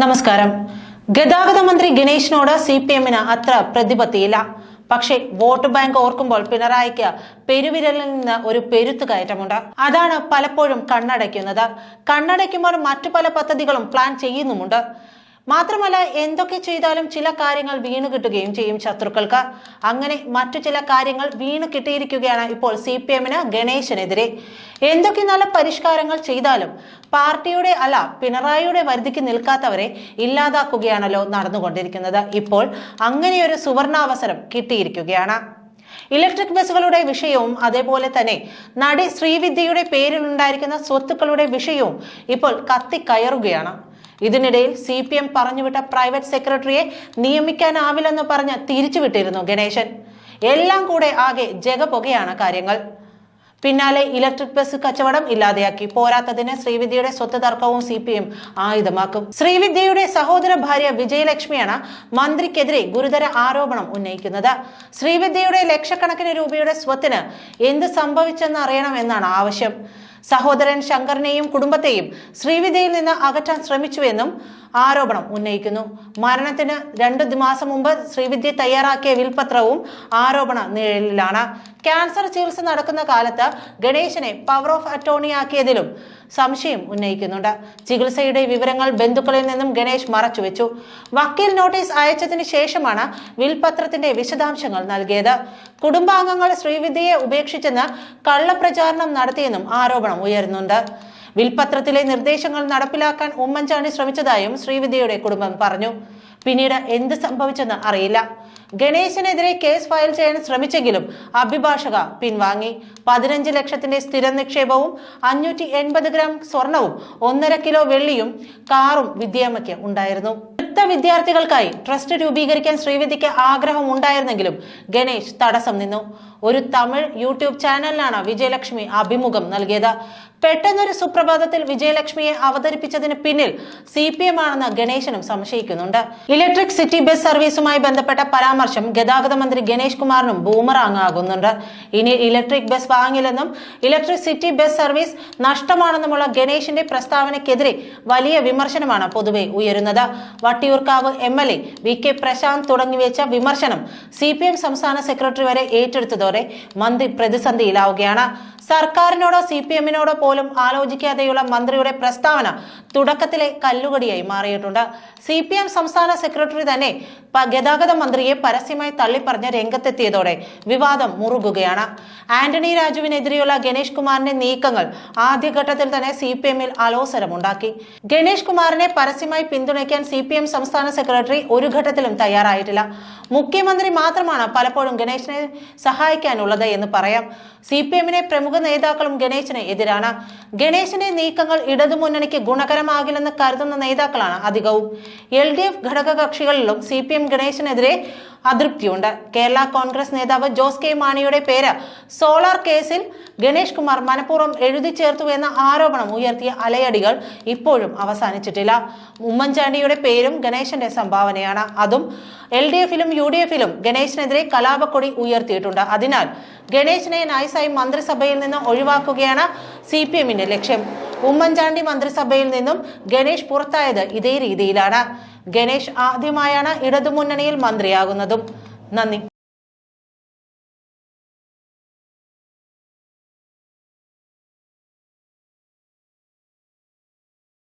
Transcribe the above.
നമസ്കാരം. ഗതാഗത മന്ത്രി ഗണേഷിനോട് സി പി എമ്മിന് അത്ര പ്രതിപത്തിയില്ല. പക്ഷേ വോട്ട് ബാങ്ക് ഓർക്കുമ്പോൾ പിണറായിക്ക് പെരുവിരലിൽ നിന്ന് ഒരു പെരുത്ത് കയറ്റമുണ്ട്. അതാണ് പലപ്പോഴും കണ്ണടയ്ക്കുന്നത്. കണ്ണടയ്ക്കുമ്പോൾ മറ്റു പല പദ്ധതികളും പ്ലാൻ ചെയ്യുന്നുമുണ്ട്. മാത്രമല്ല എന്തൊക്കെ ചെയ്താലും ചില കാര്യങ്ങൾ വീണു കിട്ടുകയും ചെയ്യും ശത്രുക്കൾക്ക്. അങ്ങനെ മറ്റു ചില കാര്യങ്ങൾ വീണു കിട്ടിയിരിക്കുകയാണ് ഇപ്പോൾ സി പി എമ്മിന് ഗണേശനെതിരെ. എന്തൊക്കെ നല്ല പരിഷ്കാരങ്ങൾ ചെയ്താലും പാർട്ടിയുടെ അല്ല പിണറായിയുടെ വരുതിക്ക് നിൽക്കാത്തവരെ ഇല്ലാതാക്കുകയാണല്ലോ നടന്നുകൊണ്ടിരിക്കുന്നത്. ഇപ്പോൾ അങ്ങനെയൊരു സുവർണാവസരം കിട്ടിയിരിക്കുകയാണ്. ഇലക്ട്രിക് ബസ്സുകളുടെ വിഷയവും അതേപോലെ തന്നെ നടി ശ്രീവിദ്യയുടെ പേരിലുണ്ടായിരിക്കുന്ന സ്വത്തുക്കളുടെ വിഷയവും ഇപ്പോൾ കത്തിക്കയറുകയാണ്. ഇതിനിടയിൽ സി പി എം പറഞ്ഞുവിട്ട പ്രൈവറ്റ് സെക്രട്ടറിയെ നിയമിക്കാനാവില്ലെന്ന് പറഞ്ഞ് തിരിച്ചുവിട്ടിരുന്നു ഗണേശൻ. എല്ലാം കൂടെ ആകെ ജഗപുകയാണ് കാര്യങ്ങൾ. പിന്നാലെ ഇലക്ട്രിക് ബസ് കച്ചവടം ഇല്ലാതെയാക്കി. പോരാത്തതിന് ശ്രീവിദ്യയുടെ സ്വത്ത് തർക്കവും സി പി എം ആയുധമാക്കും. ശ്രീവിദ്യയുടെ സഹോദര ഭാര്യ വിജയലക്ഷ്മിയാണ് മന്ത്രിക്കെതിരെ ഗുരുതര ആരോപണം ഉന്നയിക്കുന്നത്. ശ്രീവിദ്യയുടെ ലക്ഷക്കണക്കിന് രൂപയുടെ സ്വത്തിന് എന്ത് സംഭവിച്ചെന്ന് അറിയണമെന്നാണ് ആവശ്യം. സഹോദരൻ ശങ്കറിനെയും കുടുംബത്തെയും ശ്രീവിദ്യയിൽ നിന്ന് അകറ്റാൻ ശ്രമിച്ചുവെന്നും ആരോപണം ഉന്നയിക്കുന്നു. മരണത്തിന് രണ്ട് മാസം മുമ്പ് ശ്രീവിദ്യ തയ്യാറാക്കിയ വിൽപത്രവും ആരോപണ നിഴലിലാണ്. ക്യാൻസർ ചികിത്സ നടക്കുന്ന കാലത്ത് ഗണേശനെ പവർ ഓഫ് അറ്റോണി ആക്കിയതിലും സംശയം ഉന്നയിക്കുന്നുണ്ട്. ചികിത്സയുടെ വിവരങ്ങൾ ബന്ധുക്കളിൽ നിന്നും ഗണേഷ് മറച്ചുവെച്ചു. വക്കീൽ നോട്ടീസ് അയച്ചതിന് ശേഷമാണ് വിൽപത്രത്തിന്റെ വിശദാംശങ്ങൾ നൽകിയത്. കുടുംബാംഗങ്ങൾ ശ്രീവിദ്യയെ ഉപേക്ഷിച്ചെന്ന് കള്ളപ്രചാരണം നടത്തിയെന്നും ആരോപണം ഉയരുന്നുണ്ട്. വിൽപത്രത്തിലെ നിർദ്ദേശങ്ങൾ നടപ്പിലാക്കാൻ ഉമ്മൻചാണ്ടി ശ്രമിച്ചതായും ശ്രീവിദ്യയുടെ കുടുംബം പറഞ്ഞു. പിന്നീട് എന്ത് സംഭവിച്ചെന്ന് അറിയില്ല. ഗണേശനെതിരെ കേസ് ഫയൽ ചെയ്യാൻ ശ്രമിച്ചെങ്കിലും അഭിഭാഷക പിൻവാങ്ങി. പതിനഞ്ച് ലക്ഷത്തിന്റെ സ്ഥിര നിക്ഷേപവും അഞ്ഞൂറ്റി എൺപത് ഗ്രാം സ്വർണവും ഒന്നര കിലോ വെള്ളിയും കാറും വിദ്യാമ്മയ്ക്ക് ഉണ്ടായിരുന്നു. വിദ്യാർത്ഥികൾക്കായി ട്രസ്റ്റ് രൂപീകരിക്കാൻ ശ്രീവിദ്യയ്ക്ക് ആഗ്രഹം ഉണ്ടായിരുന്നെങ്കിലും ഗണേശ് തടസ്സം നിന്നു. ഒരു തമിഴ് യൂട്യൂബ് ചാനലിലാണ് വിജയലക്ഷ്മി അഭിമുഖം നൽകിയത്. പെട്ടെന്നൊരു സുപ്രഭാതത്തിൽ വിജയലക്ഷ്മിയെ അവതരിപ്പിച്ചതിന് പിന്നിൽ സി പി എം ആണെന്ന് ഗണേശനും സംശയിക്കുന്നുണ്ട്. ഇലക്ട്രിക് സിറ്റി ബസ് സർവീസുമായി ബന്ധപ്പെട്ട പരാമർശം ഗതാഗത മന്ത്രി ഗണേഷ് കുമാറിനും ബൂമറാങ് ആകുന്നുണ്ട്. ഇനി ഇലക്ട്രിക് ബസ് വാങ്ങില്ലെന്നും ഇലക്ട്രിക് സിറ്റി ബസ് സർവീസ് നഷ്ടമാണെന്നുമുള്ള ഗണേഷിന്റെ പ്രസ്താവനയ്ക്കെതിരെ വലിയ വിമർശനമാണ് പൊതുവെ ഉയരുന്നത്. Vattiyoorkavu M L A V K Prashanth തുടങ്ങിവെച്ച വിമർശനം സി പി എം സംസ്ഥാന സെക്രട്ടറി വരെ ഏറ്റെടുത്തതോടെ മന്ത്രി പ്രതിസന്ധിയിലാവുകയാണ്. സർക്കാരിനോടോ സി പി എമ്മിനോടോ പോലും ആലോചിക്കാതെയുള്ള മന്ത്രിയുടെ പ്രസ്താവന തുടക്കത്തിലെ കല്ലുകടിയായി മാറിയിട്ടുണ്ട്. സി പി എം സംസ്ഥാന സെക്രട്ടറി തന്നെ ഗതാഗത മന്ത്രിയെ പരസ്യമായി തള്ളിപ്പറഞ്ഞ് രംഗത്തെത്തിയതോടെ വിവാദം മുറുകുകയാണ്. ആന്റണി രാജുവിനെതിരെയുള്ള ഗണേഷ് കുമാറിന്റെ നീക്കങ്ങൾ ആദ്യഘട്ടത്തിൽ തന്നെ സി പി എമ്മിൽ അലോസരമുണ്ടാക്കി. ഗണേഷ് കുമാറിനെ പരസ്യമായി പിന്തുണയ്ക്കാൻ സി പി എം സംസ്ഥാന സെക്രട്ടറി ഒരു ഘട്ടത്തിലും തയ്യാറായിട്ടില്ല. മുഖ്യമന്ത്രി മാത്രമാണ് പലപ്പോഴും ഗണേശനെ സഹായിക്കാനുള്ളത് എന്ന് പറയാം. സി പി എമ്മിനെ പ്രമുഖ നേതാക്കളും ഗണേശന് എതിരാണ്. ഗണേശന്റെ നീക്കങ്ങൾ ഇടതുമുന്നണിക്ക് ഗുണകരമാകില്ലെന്ന് കരുതുന്ന നേതാക്കളാണ് അധികവും. എൽ ഡി എഫ് ഘടകകക്ഷികളിലും സി പി എം ഗണേശനെതിരെ അതൃപ്തിയുണ്ട്. കേരള കോൺഗ്രസ് നേതാവ് ജോസ് കെ മാണിയുടെ പേര് സോളാർ കേസിൽ ഗണേഷ് കുമാർ മനഃപൂർവം എഴുതി ചേർത്തു എന്ന ആരോപണം ഉയർത്തിയ അലയടികൾ ഇപ്പോഴും അവസാനിച്ചിട്ടില്ല. ഉമ്മൻചാണ്ടിയുടെ പേരും ഗണേശന്റെ സംഭാവനയാണ്. അതും എൽ ഡി എഫിലും യു ഡി എഫിലും ഗണേശിനെതിരെ കലാപക്കൊടി ഉയർത്തിയിട്ടുണ്ട്. അതിനാൽ ഗണേശിനെ നൈസായി മന്ത്രിസഭയിൽ നിന്ന് ഒഴിവാക്കുകയാണ് സി പി എമ്മിന്റെ ലക്ഷ്യം. ഉമ്മൻചാണ്ടി മന്ത്രിസഭയിൽ നിന്നും ഗണേഷ് പുറത്തായത് ഇതേ രീതിയിലാണ്. ഗണേഷ് ആദ്യമായാണ് ഇടതുമുന്നണിയിൽ മന്ത്രിയാകുന്നതും. നന്ദി.